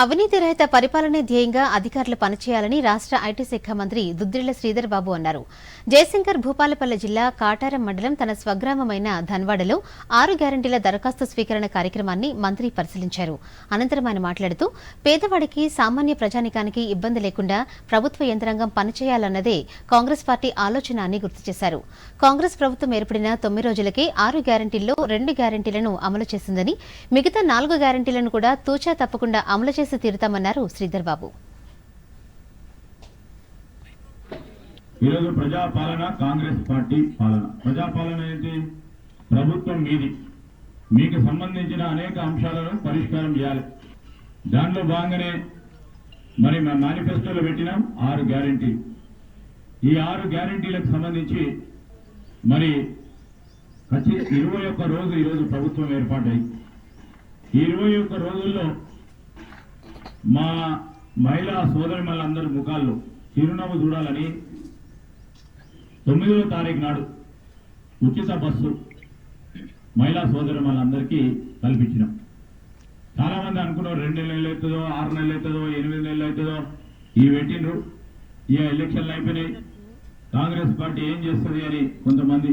అవినీతి రహిత పరిపాలనే ధ్యేయంగా అధికారులు పనిచేయాలని రాష్ట్ర ఐటీ శాఖ మంత్రి దుద్దిళ్ళ శ్రీధర్ బాబు అన్నారు. జయశంకర్ భూపాలపల్లి జిల్లా కాటారం మండలం తన స్వగ్రామమైన ధన్వాడలో ఆరు గ్యారంటీల దరఖాస్తు స్వీకరణ కార్యక్రమాన్ని మంత్రి పరిశీలించారు. అనంతరం ఆయన మాట్లాడుతూ పేదవాడికి సామాన్య ప్రజానికానికి ఇబ్బంది లేకుండా ప్రభుత్వ యంత్రాంగం పనిచేయాలన్నదే కాంగ్రెస్ పార్టీ ఆలోచన అని గుర్తు చేశారు. కాంగ్రెస్ ప్రభుత్వం ఏర్పడిన తొమ్మిది రోజులకే ఆరు గ్యారంటీల్లో రెండు గ్యారంటీలను అమలు చేసిందని మిగతా నాలుగు గ్యారంటీలను కూడా తూచా తప్పకుండా అమలు చేసి తీరుతామన్నారు శ్రీధర్ బాబు ఈరోజు ప్రజాపాలన కాంగ్రెస్ పార్టీ పాలన. ప్రజాపాలన ఏంటి? ప్రభుత్వం మీది. మీకు సంబంధించిన అనేక అంశాలను పరిష్కారం చేయాలి. దాంట్లో భాగంగానే మరి మా మేనిఫెస్టోలో పెట్టినాం ఆరు గ్యారంటీ. ఈ ఆరు గ్యారంటీలకు సంబంధించి మరి ఖచ్చి ఇరవై ఒక్క రోజు ఈరోజు ప్రభుత్వం ఏర్పాటై. ఈ ఇరవై ఒక్క రోజుల్లో మా మహిళా సోదరి మళ్ళందరి ముఖాల్లో చిరునవ్వు చూడాలని తొమ్మిదవ తారీఖు నాడు ఉచిత బస్సు మహిళా సోదరి మళ్ళందరికీ కల్పించినాం. చాలామంది అనుకున్నారు రెండు నెలలు అవుతుందో ఆరు నెలలు అవుతుందో ఎనిమిది నెలలు అవుతుందో. ఇవి పెట్టిండ్రు. ఈ ఎలక్షన్లు అయిపోయినాయి. కాంగ్రెస్ పార్టీ ఏం చేస్తుంది అని కొంతమంది